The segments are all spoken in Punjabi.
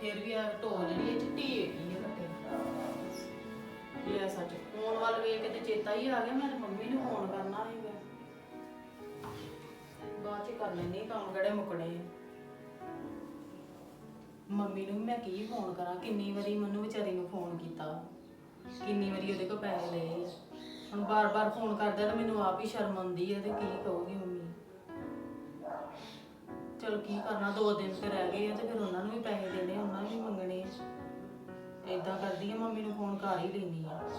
ਫਿਰ ਵੀ ਆ ਢੋਲ ਜਿਹੜੀ ਇਹ ਚਿੱਟੀ ਹੈਗੀ ਆ ਘੱਟੇ ਇਹ ਆ ਸੱਚ ਫੋਨ ਵੱਲ ਵੇਖ ਕੇ ਤੇ ਚੇਤਾ ਹੀ ਆ ਗਿਆ ਮੈਂ ਤੇ ਮੰਮੀ ਨੂੰ ਫੋਨ ਕਰਨਾ ਸੀਗਾ। ਬਾਅਦ ਚ ਕਰ ਲੈਣੀ ਕੰਮ ਕਿਹੜੇ ਮੁੱਕਣੇ ਆ। ਮੰਮੀ ਨੂੰ ਮੈਂ ਕੀ ਫੋਨ ਕਰਾਂ, ਕਿੰਨੀ ਵਾਰੀ ਮੈਨੂੰ ਵਿਚਾਰੀ ਨੂੰ ਫੋਨ ਕੀਤਾ। ਕਿੰਨੀ ਵਾਰੀ ਉਹਦੇ ਕੋਲ ਪੈਸੇ ਲਏ ਆ। ਹੁਣ ਬਾਰ-ਬਾਰ ਫੋਨ ਕਰਦਾ ਤਾਂ ਮੈਨੂੰ ਆਪ ਹੀ ਸ਼ਰਮ ਆਉਂਦੀ ਹੈ ਤੇ ਕੀ ਕਹੂਗੀ ਮੰਮੀ। ਚਲੋ ਕੀ ਕਰਨਾ, ਦੋ ਦਿਨ ਤੇ ਰਹਿ ਗਏ ਆ ਤੇ ਫਿਰ ਉਹਨਾਂ ਨੂੰ ਵੀ ਪੈਸੇ ਦੇਣੇ, ਉਹਨਾਂ ਨੂੰ ਵੀ ਮੰਗਣੇ ਆ। ਕਰਦੀ ਆ, ਮੰਮੀ ਨੂੰ ਫੋਨ ਕਰ ਹੀ ਲੈਣੀ ਆ।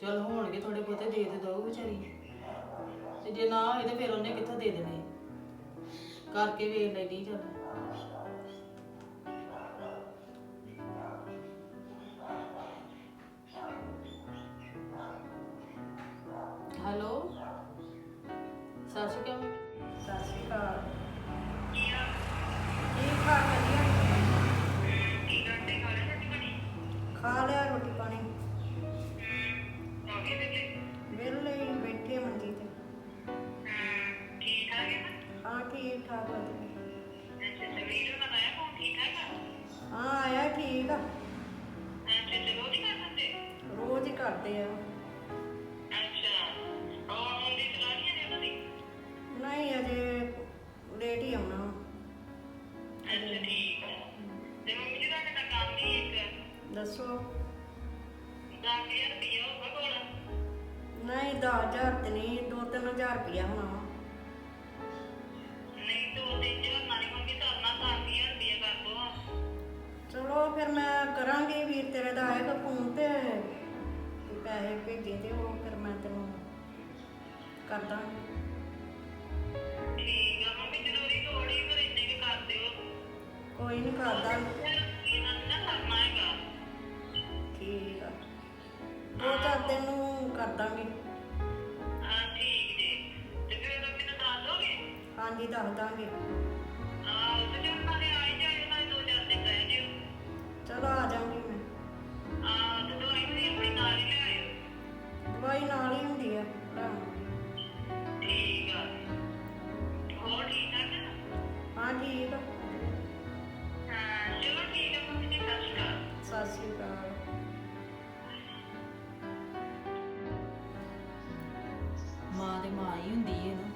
ਚਲ ਹੋਣਗੇ ਥੋੜੇ ਬਹੁਤੇ, ਦੇ ਤੇ ਦੋ ਵਿਚਾਰੀ ਤੇ ਜੇ ਨਾ ਹੋਏ ਤੇ ਫਿਰ ਉਹਨੇ ਕਿੱਥੋਂ ਦੇ ਦੇਣੇ? ਕਰਕੇ ਵੇਖ ਲੈਣੀ ਚਲ। ਹੈਲੋ? ਸਤਿ ਸ਼੍ਰੀ ਅਕਾਲ। ਸਤਿ ਸ਼੍ਰੀ ਅਕਾਲ। ਠਾਕ ਵਧੀਆ ਹਾਂ, ਆਇਆ ਠੀਕ ਆ। ਰੋਜ਼ ਹੀ ਕਰਦੇ ਆ। ਨਹੀਂ, ਅਜੇ ਲੇਟ ਹੀ ਆਉਣਾ। ਦੱਸੋ। ਨਹੀਂ 10000 ਤੇ ਨਹੀਂ 2-3000 ਰੁਪਇਆ ਹੋਣਾ ਫਿਰ ਮੈਂ ਕਰਾਂਗੀ ਵੀਰ ਤੇਰੇ ਦਾ ਆਏਗਾ ਫੋਨ ਤੇ ਤੂੰ ਪੈਸੇ ਭੇਜੇ ਤੇ ਉਹ ਫਿਰ ਮੈਂ ਤੈਨੂੰ ਕਰ ਦਾਂਗੀ। ਕੋਈ ਨਹੀਂ ਕਰ ਦਾਂਗੀ। ਠੀਕ ਆ। ਦੋ ਚਾਰ ਦਿਨ ਨੂੰ ਕਰ ਦਾਂਗੀ? ਹਾਂਜੀ ਦੱਸ ਦਾਂਗੇ। ਚਲੋ ਆ ਜਾਵਾਂਗੀ ਮੈਂ। ਦਵਾਈ ਨਾਲ ਹੀ ਹੁੰਦੀ ਆ ਲਿਆਵਾਂਗੀ। ਹਾਂ, ਠੀਕ ਆ। ਸਤਿ ਸ਼੍ਰੀ ਅਕਾਲ। ਮਾਂ ਤੇ ਮਾਂ ਹੀ ਹੁੰਦੀ ਹੈ ਨਾ।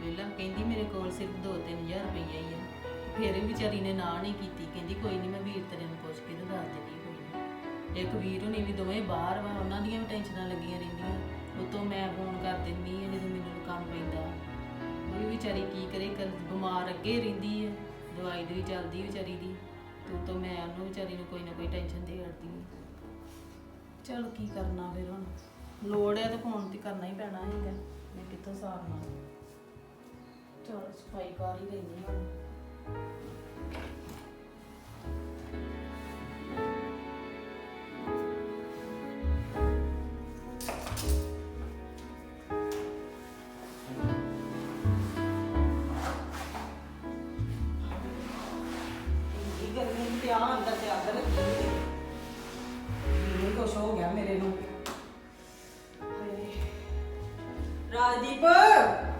ਪਹਿਲਾਂ ਕਹਿੰਦੀ ਮੇਰੇ ਕੋਲ ਸਿਰਫ 2-3000 ਰੁਪਈਆ ਹੀ ਆ। ਫਿਰ ਵੀ ਵਿਚਾਰੀ ਨੇ ਨਾ ਨਹੀਂ ਕੀਤੀ, ਕਹਿੰਦੀ ਕੋਈ ਨਹੀਂ ਮੈਂ ਵੀਰ ਤੇਰੇ ਨੂੰ ਪੁੱਛ ਕੇ ਤੇ ਦੱਸ ਦੇਣੀ ਕੋਈ ਨਹੀਂ। ਇੱਕ ਵੀਰ ਹੁਣੀ ਵੀ ਦੋਵੇਂ ਬਾਹਰ ਵਾ, ਉਹਨਾਂ ਦੀਆਂ ਵੀ ਟੈਨਸ਼ਨਾਂ ਲੱਗੀਆਂ ਰਹਿੰਦੀਆਂ। ਉਤੋਂ ਮੈਂ ਫੋਨ ਕਰ ਦਿੰਦੀ ਆ, ਜਦੋਂ ਮੈਨੂੰ ਕੰਮ ਪੈਂਦਾ। ਉਹ ਵੀ ਵਿਚਾਰੀ ਕੀ ਕਰੇ ਕਰ ਬਿਮਾਰ ਅੱਗੇ ਰਹਿੰਦੀ ਹੈ ਦਵਾਈ ਦੀ ਵੀ ਚੱਲਦੀ ਵਿਚਾਰੀ ਦੀ। ਤੇ ਉਤੋਂ ਮੈਂ ਉਹਨੂੰ ਵਿਚਾਰੀ ਨੂੰ ਕੋਈ ਨਾ ਕੋਈ ਟੈਨਸ਼ਨ ਦੇ ਕਰਦੀ ਚਲ ਕੀ ਕਰਨਾ ਫਿਰ ਹੁਣ? ਲੋੜ ਹੈ ਤਾਂ ਫੋਨ ਤੇ ਕਰਨਾ ਹੀ ਪੈਣਾ ਹੈਗਾ। ਮੈਂ ਕਿੱਥੋਂ ਸਾਰਨਾ? ਚਲ ਸਫ਼ਾਈ ਕਰ ਹੀ ਲੈਣੀ ਹੁਣ। ਹੋ ਗਿਆ ਮੇਰੇ ਨੂੰ। ਹਾਏ। ਰਾਜਦੀਪ!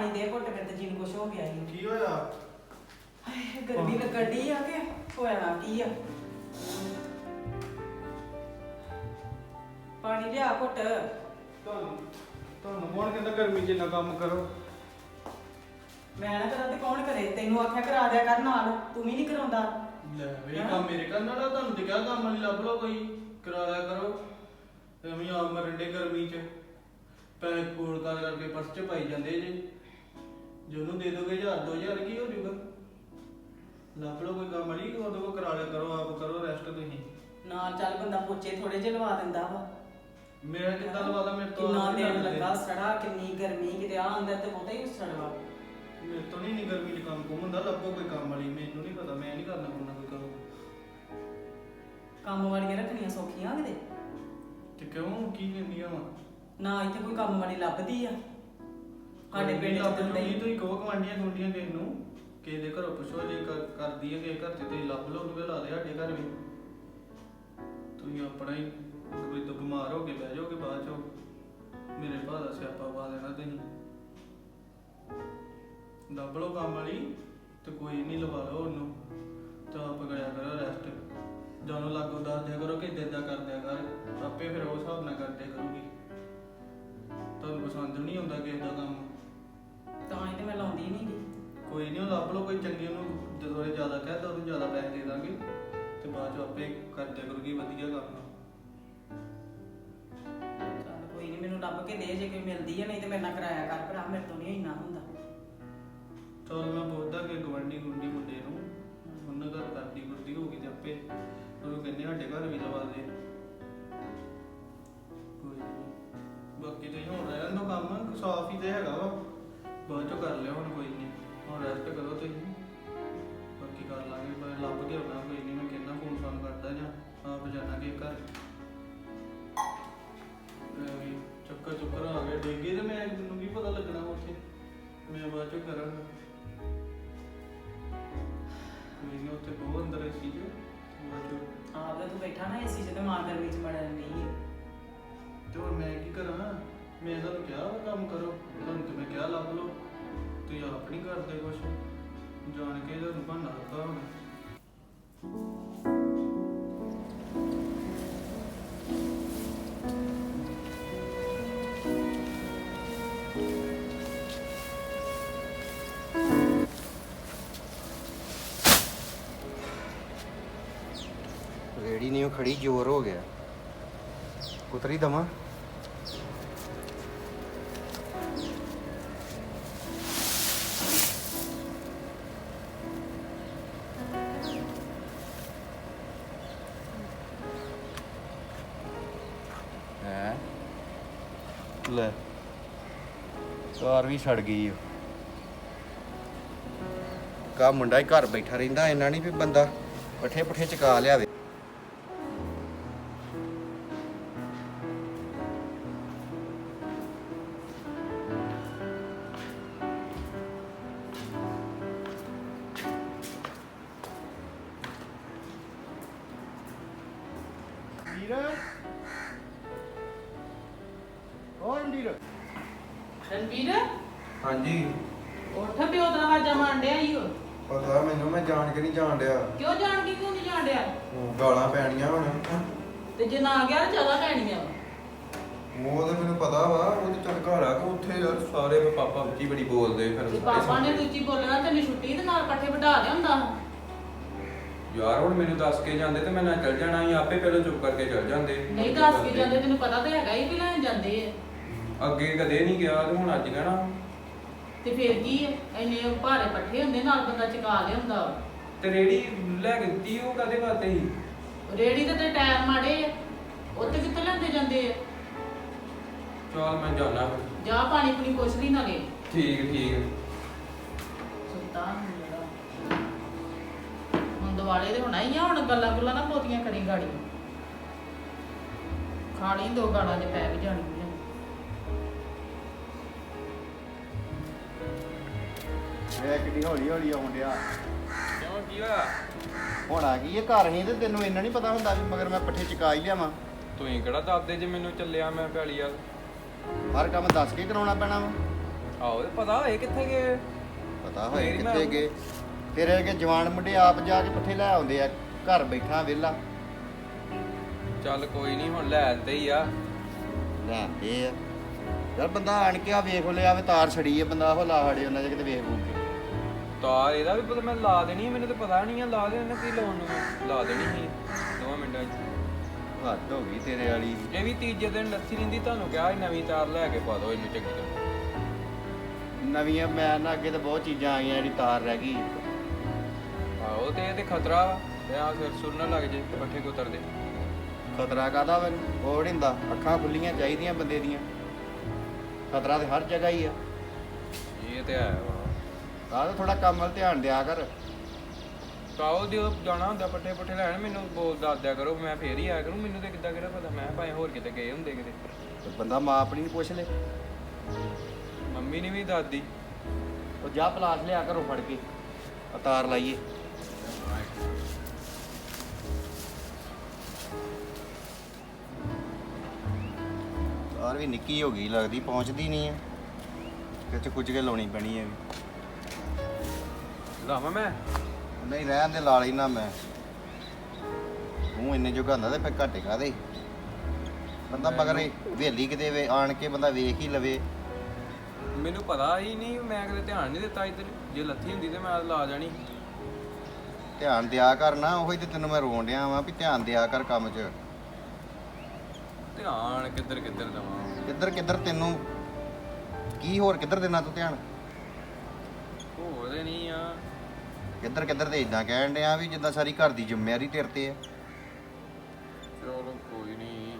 ਪਾਣੀ ਦੇ ਘੁੱਟ ਕੇ ਤੇ ਜੀਨ ਕੁਛ ਹੋ ਗਿਆ ਈ ਕੀ ਹੋਇਆ? ਹਾਏ, ਗਰਮੀ ਲੱਗਣ ਡਈ ਆ ਕਿ? ਹੋਇਆ ਨਾ ਕੀ ਆ? ਪਾਣੀ ਲਿਆ ਘੁੱਟ। ਤੁਹਾਨੂੰ ਤੁਹਾਨੂੰ ਕੌਣ ਕਹਿੰਦਾ ਗਰਮੀ 'ਚ ਇੰਨਾ ਕੰਮ ਕਰੋ? ਮੈਂ ਨਾ ਕਰਾਂ ਤੇ ਕੌਣ ਕਰੇ? ਤੈਨੂੰ ਆਖਿਆ ਕਰਾ ਦਿਆ ਕਰ ਨਾਲ। ਤੂੰ ਵੀ ਨਹੀਂ ਕਰਾਉਂਦਾ। ਲੈ ਵੇ ਕੰਮ ਮੇਰੇ ਕਰਨ ਵਾਲਾ ਤੁਹਾਨੂੰ ਤੇ ਕਿਹਾ ਕੰਮ ਵਾਲੀ ਲੱਭ ਲਓ ਕੋਈ। ਕਰਾ ਲਿਆ ਕਰੋ। ਐਵੇਂ ਆਪ ਮਰੰਡੇ ਗਰਮੀ 'ਚ। ਪੈਸੇ ਕੋਲ ਕਰ ਕਰਕੇ ਪਰਸ 'ਚ ਪਾਈ ਜਾਂਦੇ ਜੇ। ਜੇ ਉਹਨੂੰ ਦੇ ਦੋਗੇ 1000 2000 ਕੀ ਹੋ ਜਾਊਗਾ? ਲੱਭ ਲਓ ਕੋਈ ਕੰਮ ਵਾਲੀ ਉਹਦੇ ਕੋ ਕਰਾ ਲਿਆ ਕਰੋ ਆਪ ਕਰੋ ਰੈਸਟ ਤੁਸੀਂ। ਨਾਲ ਚੱਲ ਬੰਦਾ ਪੋਚੇ ਥੋੜੇ ਜਿਹੇ ਲਵਾ ਦਿੰਦਾ ਵਾ। ਮੇਰਾ ਕਿੱਦਾਂ ਲਵਾਦਾ ਮੇਰੇ ਤੋਂ ਕਿੰਨਾ ਆਪ ਨੀ ਦਿਨ ਕਰਦੇ। ਲੱਗਾ ਸੜਾ ਕਿੰਨੀ ਗਰਮੀ ਕਿਤੇ ਆ ਅੰਦਰ ਤੇ ਬਹੁਤਾ ਹੀ ਸੜਵਾ ਮੇਰੇ ਤੋਂ ਨਹੀਂ ਗਰਮੀ 'ਚ ਕੰਮ ਕੁਮ ਹੁੰਦਾ ਲੱਭੋ ਕੋਈ ਕੰਮ ਵਾਲੀ ਮੈਨੂੰ ਨਹੀਂ ਪਤਾ ਮੈਂ ਨਹੀਂ ਕਰਨਾ ਕੋਈ ਕੋਈ ਕੰਮ। ਕੰਮ ਵਾਲੀਆਂ ਰੱਖਣੀਆਂ ਸੌਖੀਆਂ ਕਿਤੇ? ਤੇ ਕਿਉਂ ਕੀ ਕਹਿੰਦੀਆਂ ਵਾ? ਨਾ ਇੱਥੇ ਕੋਈ ਕੰਮ ਵਾਲੀ ਲੱਭਦੀ ਆ। ਸਾਡੇ ਪਿੰਡ ਚ ਲੱਭ ਦਿੰਦੇ ਲਓ, ਤੁਸੀਂ ਕਹੋ ਗਵਾਂਡੀਆਂ ਗੁੰਡੀਆਂ ਕਿਸ ਨੂੰ ਕਿਸੇ ਦੇ ਘਰੋਂ ਪੁੱਛੋ ਜੇ ਕਰ- ਕਰਦੀ ਹੈ ਕਿਸੇ ਘਰ ਤੇ ਤੁਸੀਂ ਲੱਭ ਲਓ ਉਹਨੂੰ ਲਾ ਦੇ ਸਾਡੇ ਘਰ ਵੀ। ਤੁਸੀਂ ਆਪਣਾ ਹੀ ਕੋਈ ਤੋਂ ਬਿਮਾਰ ਹੋ ਕੇ ਬਹਿ ਜਾਓਗੇ ਬਾਅਦ ਚੋਂ ਮੇਰੇ ਭਾ ਦਾ ਸਿਆਪਾ ਪਾ ਦੇਣਾ ਤੁਸੀਂ। ਦੱਬ ਲਓ ਕੰਮ ਵਾਲੀ ਤੇ ਕੋਈ ਨਹੀਂ ਲਵਾ ਲਓ ਉਹਨੂੰ ਤਾਂ ਆਪ ਕਰਿਆ ਕਰੋ ਰੈਸਟ ਜਾਨੋ ਲੱਗੋ ਦੱਸ ਦਿਆ ਕਰੋ ਕਿ ਇਦਾਂ ਇਦਾਂ ਕਰ ਦਿਆ ਕਰ ਆਪੇ ਫਿਰ ਉਸ ਹਿਸਾਬ ਨਾਲ ਕਰਦੇ ਕਰੂਗੀ। ਤੁਹਾਨੂੰ ਪਸੰਦ ਨਹੀਂ ਆਉਂਦਾ ਕਿਸੇ ਦਾ ਕੰਮ। ਤਾਂ ਤੇ ਮੈਂ ਲਾਉਂਦੀ ਨਹੀਂ ਗੀ। ਕੋਈ ਨਹੀਂ ਉਹ ਲੱਭ ਲਓ ਕੋਈ ਚੰਗੀ ਉਹਨੂੰ ਜਦੋਂ ਇਹ ਜ਼ਿਆਦਾ ਕਹਿੰਦਾ ਉਹਨੂੰ ਜ਼ਿਆਦਾ ਪੈਸੇ ਦੇ ਦਾਂਗੇ। ਤੇ ਬਾਅਦ ਚ ਆਪੇ ਕਰ ਦਿਆ ਕਰੂਗੀ ਵਧੀਆ ਕੰਮ। ਚੱਲ ਕੋਈ ਨਹੀਂ ਮੈਨੂੰ ਲੱਭ ਕੇ ਦੇ ਜੇ ਕੋਈ ਮਿਲਦੀ ਹੈ ਨਹੀਂ ਤੇ ਮੇਰੇ ਨਾਲ ਕਰਾਇਆ ਕਰ ਭਰਾ ਮੇਰੇ ਤੋਂ ਨਹੀਂ ਇੰਨਾ ਹੁੰਦਾ। ਚਲ ਮੈਂ ਬੋਲਦਾ ਕਿ ਗਵੰਡੀ ਨੂੰ ਚੋਂ ਕਰਾਂਗਾ ਮੈਨੂੰ ਉੱਥੇ ਬਹੁਤ ਅੰਦਰ ਸੀ ਜੇ ਬਾਅਦ ਚੋਂ ਆਪ ਤਾਂ ਤੂੰ ਬੈਠਾ ਨਾ ਏਸੀ 'ਚ ਤੇ ਮਾਂ ਗਰਮੀ 'ਚ ਬੜਨ ਨਹੀਂ ਹੈ ਤੇ ਹੋਰ ਮੈਂ ਕੀ ਕਰਾਂ? ਮੈਂ ਤੁਹਾਨੂੰ ਕਿਹਾ ਵਾ ਕੰਮ ਕਰੋ। ਤੁਹਾਨੂੰ ਤੇ ਮੈਂ ਕਿਹਾ ਲੱਭ ਲਓ। ਤੁਸੀਂ ਆਪ ਨਹੀਂ ਕਰਦੇ ਕੁਛ। ਜਾਣ ਕੇ ਤੁਹਾਨੂੰ ਬਹਾਨਾ ਲੱਗਾ ਹੁਣ। ਰੇੜੀ ਉਹ ਖੜੀ, ਜ਼ੋਰ ਹੋ ਗਿਆ। ਉਤਰੀ ਦਵਾਂ ਹੈ? ਲੈ, ਕਾਰ ਵੀ ਛੱਡ ਗਈ ਓ। ਕਾ ਮੁੰਡਾ ਹੀ ਘਰ ਬੈਠਾ ਰਹਿੰਦਾ, ਇੰਨਾ ਨਹੀਂ ਵੀ ਬੰਦਾ ਪੱਠੇ ਪੁੱਠੇ ਚਕਾ ਲਿਆਵੇ। ਵੀਰ ਓ ਵੀਰ ਰਣਵੀਰ ਹਾਂਜੀ. ਉੱਠ ਪਿਓ ਦਾ ਆਵਾਜ਼ਾਂ ਮਾਰਨ ਡਿਆ ਈ ਓ। ਪਤਾ ਮੈਨੂੰ ਮੈਂ ਜਾਣ ਕੇ ਨਹੀਂ ਜਾਣ ਡਿਆ। ਕਿਉਂ ਜਾਣ ਕੇ ਕਿਉਂ ਨਹੀਂ ਜਾਣ ਡਿਆ? ਉਹ ਗਾਲਾਂ ਪੈਣੀਆਂ ਹੁਣ। ਤੇ ਜੇ ਨਾ ਗਿਆ ਤਾਂ ਜ਼ਿਆਦਾ ਪੈਣੀਆਂ ਵਾ। ਉਹ ਤੇ ਮੈਨੂੰ ਪਤਾ ਵਾ ਉਹ ਤੇ ਚੱਲ ਘਰ ਆ ਕਿ ਉੱਥੇ ਯਾਰ ਸਾਰੇ ਪਾਪਾ ਉੱਚੀ ਬੜੀ ਬੋਲਦੇ ਫਿਰ ਤੇ ਪਾਪਾ ਨੇ ਦੂਜੀ ਬੋਲਣਾ ਤੈਨੂੰ ਛੁੱਟੀ ਤੇ ਨਾਲ ਪੱਠੇ ਵਢਾ ਲਿਆਉਂਦਾ। ਯਾਰ ਹੁਣ ਮੈਨੂੰ ਦੱਸ ਕੇ ਜਾਂਦੇ ਤੇ ਮੈਂ ਨਾ ਚੱਲ ਜਾਣਾ ਸੀ ਆਪੇ ਪਹਿਲਾਂ ਚੁੱਪ ਕਰਕੇ ਚੱਲ ਜਾਂਦੇ। ਨਹੀਂ ਦੱਸ ਕੇ ਜਾਂਦੇ ਤੈਨੂੰ ਪਤਾ ਤਾਂ ਹੈਗਾ ਹੀ ਵੀ ਲੈਣ ਜਾਂਦੇ ਆ। ਅੱਗੇ ਕਦੇ ਨਹੀਂ ਗਿਆ ਤੇ ਹੁਣ ਅੱਜ ਕਹਿਣਾ। ਤੇ ਫਿਰ ਕੀ ਹੈ ਇੰਨੇ ਭਾਰੇ ਪੱਠੇ ਹੁੰਦੇ ਨਾਲ ਬੰਦਾ ਚਕਾ ਲਿਆਉਂਦਾ ਵਾ। ਤੇ ਰੇੜੀ ਲੈ ਕੇ ਦਿੱਤੀ ਉਹ ਕਦੇ ਵਾਸਤੇ ਸੀ? ਰੇੜੀ ਤੇ ਤੇ ਟਾਇਰ ਮਾੜੇ ਆ ਉੱਥੇ ਕਿੱਥੇ ਲੈਂਦੇ ਜਾਂਦੇ ਆ? ਚਲ ਮੈਂ ਜਾਣਾ ਜਾ ਪਾਣੀ ਪੂਣੀ ਪੁੱਛ ਲਈ ਨਾਲੇ ਠੀਕ ਠੀਕ। ਸੁੱਤਾ ਹੁੰਦਾ ਦਿਵਾਲੇ ਤੇ ਹੋਣਾ ਹੀ ਆ ਹੁਣ ਗੱਲਾਂ ਗੁੱਲਾਂ ਨਾ ਪੋਤੀਆਂ ਕਰੀ ਗਾੜੀ ਖਾ ਲਈ ਦੋ ਗਾਲਾਂ ਚ ਪੈ ਵੀ ਜਾਣੀ ਵੇ ਕਿੱਡੀ ਹੌਲੀ ਹੌਲੀ ਆਉਣ ਡਿਆ। ਕਿਉਂ ਕੀ ਹੋਇਆ? ਹੁਣ ਆ ਗਈ ਇਹ ਘਰ ਨਹੀਂ ਤੇ ਤੈਨੂੰ ਇੰਨਾ ਨਹੀਂ ਪਤਾ ਹੁੰਦਾ ਵੀ ਮਗਰ ਮੈਂ ਪੱਠੇ ਚਕਾ ਹੀ ਲਿਆਵਾਂ। ਤੁਸੀਂ ਕਿਹੜਾ ਦੱਸਦੇ ਜੇ ਮੈਨੂੰ ਚੱਲਿਆ ਮੈਂ ਪੈਲੀ ਆ ਹਰ ਕੰਮ ਦੱਸ ਕੇ ਕਰਾਉਣਾ ਪੈਣਾ ਵਾ। ਆਹੋ ਪਤਾ ਹੋਏ ਕਿੱਥੇ ਗਏ? ਪਤਾ ਹੋਏ ਮੈਂ ਕਿੱਥੇ। ਗਏ। ਫਿਰ ਇਹ ਕਿ ਜਵਾਨ ਮੁੰਡੇ ਆਪ ਜਾ ਕੇ ਪੱਠੇ ਲੈ ਆਉਂਦੇ ਆ ਘਰ ਬੈਠਾ ਵਿਹਲਾ। ਚੱਲ ਕੋਈ ਨਹੀਂ ਹੁਣ ਲੈ ਆਂਦੇ ਹੀ ਆ। ਲੈ ਆਂਦੇ ਆ। ਯਾਰ ਬੰਦਾ ਆਣ ਕੇ ਆ ਵੇਖ ਲਿਆ ਵੇ ਤਾਰ ਛੜੀ ਆ ਬੰਦਾ ਉਹ ਲਾ ਹੜੇ ਉਹਨਾਂ ਦੇ ਕਿਤੇ ਵੇਖ ਬੂਕ ਕੇ। ਤਾਰ ਇਹਦਾ ਵੀ ਪਤਾ ਮੈਂ ਲਾ ਦੇਣੀ ਆ, ਮੈਨੂੰ ਤਾਂ ਪਤਾ ਨਹੀਂ ਆ ਲਾ ਦੇਣਾ ਕੀ ਲਾਉਣ ਨੂੰ। ਮੈਂ। ਲਾ ਦੇਣੀ ਸੀ ਦੋਵਾਂ ਮਿੰਟਾਂ 'ਚ ਹੱਦ ਹੋ ਗਈ ਤੇਰੇ ਵਾਲੀ। ਇਹ ਵੀ ਤੀਜੇ ਦਿਨ ਲੱਥੀ ਰਹਿੰਦੀ ਤੁਹਾਨੂੰ ਕਿਹਾ ਸੀ ਨਵੀਂ ਤਾਰ ਲੈ ਕੇ ਪਾ ਦਿਓ ਇਹਨੂੰ ਚੰਗੀ ਤਰ੍ਹਾਂ। ਨਵੀਆਂ ਮੈਂ ਨਾ ਅੱਗੇ ਤਾਂ ਬਹੁਤ ਚੀਜ਼ਾਂ ਆਈਆਂ ਜਿਹੜੀ ਤਾਰ ਰਹਿ ਗਈ। ਆਹੋ ਤੇ ਇਹ ਤੇ ਖਤਰਾ ਵਾ। ਤੇ ਆ ਸਿਰ ਸੁਰ ਨਾ ਲੱਗ ਜੇ ਪੱਠੇ ਕੋ ਉਤਰਦੇ ਖਤਰਾ ਕਾਦਾ ਮੈਨੂੰ ਹੁੰਦਾ। ਅੱਖਾਂ ਖੁੱਲੀਆਂ ਚਾਹੀਦੀਆਂ ਬੰਦੇ ਦੀਆਂ। ਖਤਰਾ ਤੇ ਹਰ ਜਗ੍ਹਾ ਹੀ ਆ। ਇਹ ਤੇ ਹੈ ਵਾ। ਆਹ ਤਾਂ ਥੋੜਾ ਕੰਮ ਵੱਲ ਧਿਆਨ ਦਿਆ ਕਰ। ਕਾਓ ਦਿਓ ਜਾਣਾ ਹੁੰਦਾ ਪੱਠੇ ਪੁੱਠੇ ਲੈਣ ਮੈਨੂੰ ਬੋਲ ਦੱਸ ਦਿਆ ਕਰੋ। ਮੈਂ ਫੇਰ ਹੀ ਆਇਆ ਕਰੂੰ ਮੈਨੂੰ ਤੇ ਕਿੱਦਾਂ ਕਿਹੜਾ ਪਤਾ? ਮੈਂ ਭਾਵੇਂ ਹੋਰ ਕਿਤੇ ਗਏ ਹੁੰਦੇ ਕਿਤੇ। ਤੇ ਬੰਦਾ ਮਾਂ ਆਪਣੀ ਨੂੰ ਪੁੱਛ ਲੈ। ਮੰਮੀ ਨੇ ਵੀ ਦਾਦੀ ਉਹ ਜਾ ਪਲਾਸ ਲਿਆ ਘਰੋਂ ਫੜ ਕੇ। ਆ ਤਾਰ ਲਾਈਏ। ਯਾਰ ਵੀ ਨਿੱਕੀ ਹੋ ਗਈ ਲੱਗਦੀ ਪਹੁੰਚਦੀ ਨਹੀਂ ਹੈ। ਕਿਚ ਕੁਝ ਕੇ ਲਾਉਣੀ ਪੈਣੀ ਹੈ ਵੀ। ਲਾਵਾਂ ਮੈਂ? ਨਹੀਂ ਰਹਿਣ ਦੇ ਲਾਲ ਨਾ ਮੈਂ। ਤੂੰ ਇੰਨੇ ਜੋਗਾ ਹੁੰਦਾ ਤੇ ਫਿਰ ਘਾਟੇ ਕਾਦੇ ਬੰਦਾ ਮਗਰੇ ਹਵੇਲੀ ਕਿਤੇ ਵੇ ਆਣ ਕੇ ਬੰਦਾ ਵੇਖ ਹੀ ਲਵੇ। ਮੈਨੂੰ ਪਤਾ ਹੀ ਨਹੀਂ ਮੈਂ ਕਦੇ ਧਿਆਨ ਨਹੀਂ ਦਿੱਤਾ ਇੱਧਰ। ਜੇ ਲੱਥੀ ਹੁੰਦੀ ਤੇ ਮੈਂ ਲਾ ਜਾਣੀ। ਧਿਆਨ ਦਿਆ ਕਰ ਨਾ ਉਹੀ ਤੇ ਤੈਨੂੰ ਮੈਂ ਰੋਣ ਡਿਆ ਵਾਂ ਵੀ ਧਿਆਨ ਦਿਆ ਕਰ ਕੰਮ 'ਚ। ਧਿਆਨ ਕਿੱਧਰ ਕਿੱਧਰ ਦਵਾਂ ਕਿੱਧਰ ਕਿੱਧਰ ਤੈਨੂੰ? ਕੀ ਹੋਰ ਕਿੱਧਰ ਦੇਣਾ ਤੂੰ ਧਿਆਨ? ਹੋਰੇ ਨਹੀਂ ਆ। ਕਿੱਧਰ ਕਿੱਧਰ ਤੇ ਇਦਾਂ ਕਹਿਣ ਡਿਆ ਵੀ ਜਿੱਦਾਂ ਸਾਰੀ ਘਰ ਦੀ ਜ਼ਿੰਮੇਵਾਰੀ ਤੇਰੇ ਤੇ ਹੈ ਚਲੋ ਕੋਈ ਨਹੀਂ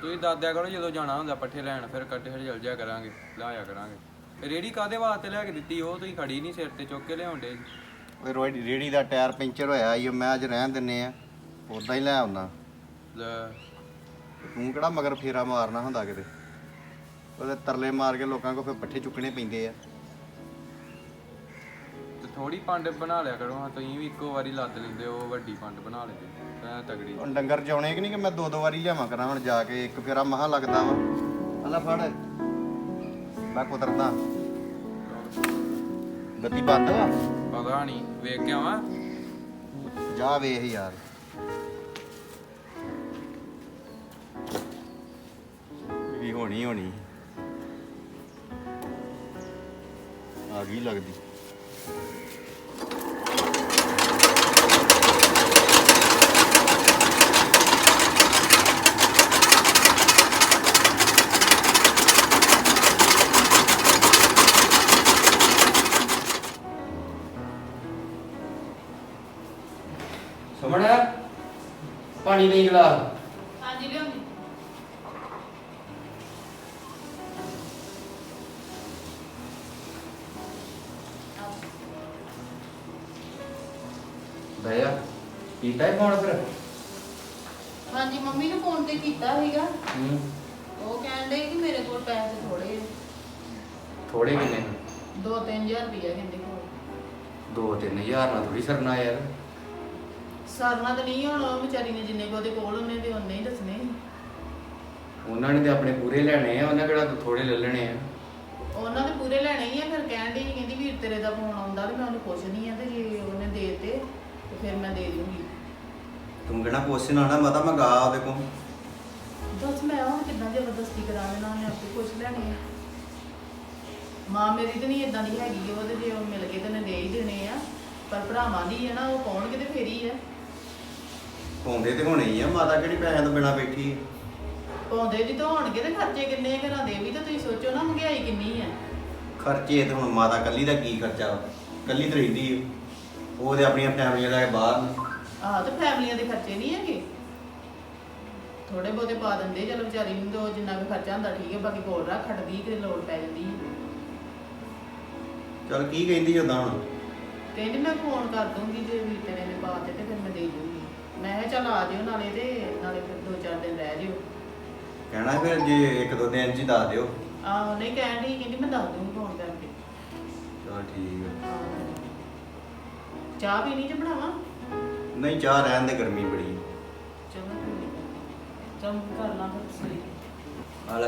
ਤੁਸੀਂ ਦੱਸਿਆ ਕਰੋ ਜਦੋਂ ਜਾਣਾ ਹੁੰਦਾ ਪੱਠੇ ਲੈਣ ਫਿਰ ਇਕੱਠੇ ਚਲ ਜਿਆ ਕਰਾਂਗੇ ਲਾਇਆ ਕਰਾਂਗੇ। ਰੇੜੀ ਕਾਦੇ ਵਾਸਤੇ ਲੈ ਕੇ ਦਿੱਤੀ? ਉਹ ਤੁਸੀਂ ਖੜੀ ਨਹੀਂ ਸਿਰ ਤੇ ਚੁੱਕ ਕੇ ਲਿਆਉਂਦੇ ਓਏ ਰੋਈ ਰੇੜੀ ਦਾ ਟਾਇਰ ਪੈਂਚਰ ਹੋਇਆ ਈ ਓ, ਮੈਂ ਅੱਜ ਰਹਿਣ ਦਿੰਨੇ ਆ। ਉਦਾਂ ਹੀ ਲੈ ਆਉਣਾ ਲੈ। ਤੂੰ ਕਿਹੜਾ ਮਗਰ ਫੇਰਾ ਮਾਰਨਾ ਹੁੰਦਾ ਕਿਤੇ? ਉਹਦੇ ਤਰਲੇ ਮਾਰ ਕੇ ਲੋਕਾਂ ਕੋਲ ਫਿਰ ਪੱਠੇ ਚੁੱਕਣੇ ਪੈਂਦੇ ਆ। ਤੇ ਥੋੜੀ ਪੰਡ ਬਣਾ ਲਿਆ ਕਰੋ ਹਾਂ ਤੁਸੀਂ ਵੀ ਇੱਕੋ ਵਾਰੀ ਲੱਦ ਲੈਂਦੇ ਉਹ ਵੱਡੀ ਪੰਡ ਬਣਾ ਲੈਂਦੇ ਐ ਤਗੜੀ ਹੁਣ ਡੰਗਰ ਜਾਉਣੇ ਕਿ ਨਹੀਂ ਕਿ ਮੈਂ ਦੋ ਦੋ ਵਾਰੀ ਲਿਆਵਾਂ ਕਰਾਂ ਹੁਣ ਜਾ ਕੇ ਇੱਕ ਫੇਰਾ ਮਹਾ ਲੱਗਦਾ ਵਾ। ਹਲਾ ਫੜ। ਮੈਂ ਕੁਦਰਦਾ ਬੱਤੀ ਬੰਦ ਵਾ। ਪਤਾ ਨਹੀਂ ਵੇਖ ਕੇ ਆਵਾਂ। ਜਾ ਵੇਖ ਯਾਰ। ਹੋਣੀ ਹੋਣੀ। ਆ ਗਈ ਲੱਗਦੀ। ਸੁਮਣ ਪਾਣੀ ਲਈ ਗਲਾਸ। ਕੀਤਾ ਹੀ ਫੋਨ ਫਿਰ? ਹਾਂਜੀ ਮੰਮੀ ਨੂੰ ਫੋਨ ਤੇ ਕੀਤਾ ਸੀਗਾ। ਹੂੰ। ਉਹ ਕਹਿੰਦੇ ਕਿ ਮੇਰੇ ਕੋਲ ਪੈਸੇ ਥੋੜੇ ਥੋੜੇ ਕਿੰਨੇ 2-3000 ਰੁਪਏ ਕਹਿੰਦੇ ਕੋਲ। 2-3000 ਨਾਲ ਥੋੜੀ ਸਰਨਾ ਯਾਰ। ਸਰਨਾ ਤਾਂ ਨਹੀਂ ਹੁਣ ਉਹ ਵਿਚਾਰੀ ਨੇ ਜਿੰਨੇ ਕੋ ਉਹਦੇ ਕੋਲ ਉਹਨੇ ਤੇ ਉਹਨੇ ਹੀ ਦੱਸਣੇ ਸੀ। ਉਹਨਾਂ ਨੇ ਤੇ ਆਪਣੇ ਪੂਰੇ ਲੈਣੇ ਆ ਉਹਨਾਂ ਕਿਹੜਾ ਥੋੜੇ ਲੈ ਲੈਣੇ ਆ? ਉਹਨਾਂ ਦੇ ਪੂਰੇ ਲੈਣੇ ਹੀ ਆ ਫਿਰ ਕਹਿਣ ਦੀ ਕਹਿੰਦੀ ਵੀਰ ਤੇਰੇ ਦਾ ਫੋਨ ਆਉਂਦਾ ਤੇ ਮੈਂ ਉਹਨੂੰ ਪੁੱਛਣੀ ਆ ਤੇ ਜੇ ਉਹਨੇ ਦੇ ਤੇ ਤੇ ਫਿਰ ਮੈਂ ਦੇ ਦੂੰਗੀ। ਤੂੰ ਕਿਹੜਾ ਪੁੱਛਣ ਆਣਾ ਮਾਤਾ ਮੰਗਾ ਉਹਦੇ ਕੋਲ ਦੱਸ ਮੈਂ ਉਹ ਕਿੱਦਾਂ ਜ਼ਬਰਦਸਤੀ ਕਰਾ ਦੇਣਾ ਉਹਨੇ ਆਪੇ ਪੁੱਛ ਲੈਣੇ ਆ ਮਾਂ ਮੇਰੀ ਤੇ ਨਹੀਂ ਇਦਾਂ ਦੀ ਹੈਗੀ ਉਹ ਤੇ ਜੇ ਉਹ ਮਿਲ ਗਏ ਤੇ ਦੇ ਹੀ ਦੇਣੇ ਆ ਪਰ ਭਰਾਵਾਂ ਦੀ ਹੈ ਨਾ ਉਹ ਪਾਉਣਗੇ ਤੇ ਫੇਰ ਹੀ ਆ ਪਾਉਂਦੇ ਤੇ ਹੋਣੇ ਹੀ ਆ ਮਾਤਾ ਕਿਹੜੀ ਪੈਸਿਆਂ ਤੋਂ ਬਿਨਾ ਬੈਠੀ ਹੈ? ਪਾਉਂਦੇ ਜਦੋਂ ਹੋਣਗੇ ਤੇ ਖਰਚੇ ਕਿੰਨੇ ਆ ਘਰਾਂ ਦੇ ਵੀ ਤਾਂ ਤੁਸੀਂ ਸੋਚੋ ਨਾ ਮਹਿੰਗਾਈ ਕਿੰਨੀ ਆ ਖਰਚੇ ਤੇ ਹੁਣ ਮਾਤਾ ਕੱਲੀ ਦਾ ਕੀ ਖਰਚਾ? ਕੱਲੀ ਤੇ ਰਹਿੰਦੀ ਹੈ। ਉਹ ਤੇ ਆਪਣੀਆਂ ਫੈਮਲੀਆਂ ਕੇ ਬਾਹਰ ਨੇ ਆਹ ਤੇ ਫੈਮਲੀਆਂ ਦੇ ਖਰਚੇ ਨਹੀਂ ਹੈਗੇ। ਥੋੜੇ ਬਹੁਤੇ ਪਾ ਦਿੰਦੇ ਚਲੋ ਵਿਚਾਰੀ ਨੂੰ ਉਹ ਜਿੰਨਾ ਕੁ ਖਰਚਾ ਹੁੰਦਾ ਠੀਕ ਹੈ ਬਾਕੀ ਕੋਲ ਰੱਖ ਖੜਦੀ ਕਿ ਲੋੜ ਪੈ ਜਾਂਦੀ ਹੈ। ਚਲ ਕੀ ਕਹਿੰਦੀ ਓਦਾਂ ਹੁਣ? ਕਹਿੰਦੀ ਮੈਂ ਫੋਨ ਕਰ ਦੂੰਗੀ ਜੇ ਵੀ ਤੇਰੇ ਨੇ ਪਾ ਤੇ ਫਿਰ ਮੈਂ ਦੇ ਦੂੰਗੀ ਮੈਂ ਕਿਹਾ ਚੱਲ ਆ ਜਿਓ ਨਾਲੇ ਤੇ ਨਾਲੇ ਫਿਰ ਦੋ ਚਾਰ ਦਿਨ ਰਹਿ ਜਿਓ। ਕਹਿਣਾ ਫਿਰ ਜੇ ਇੱਕ ਦੋ ਦਿਨ ਚ ਹੀ ਦੱਸ ਦਿਓ। ਆਹੋ ਨਹੀਂ ਕਹਿਣ ਦੀ ਕਹਿੰਦੀ ਮੈਂ ਦੱਸ ਦੂੰਗੀ ਫੋਨ ਕਰਕੇ। ਚਲ ਠੀਕ ਹੈ ਆਹੋ। ਚਾਹ ਪੀਣੀ ਚ ਬਣਾਵਾਂ? ਨਹੀਂ ਚਾਹ ਰਹਿਣ ਦੇ ਗਰਮੀ ਬੜੀ ਚਲੋ ਠੀਕ ਕਰ ਲਾਂ ਫਿਰ ਸਹੀ ਆ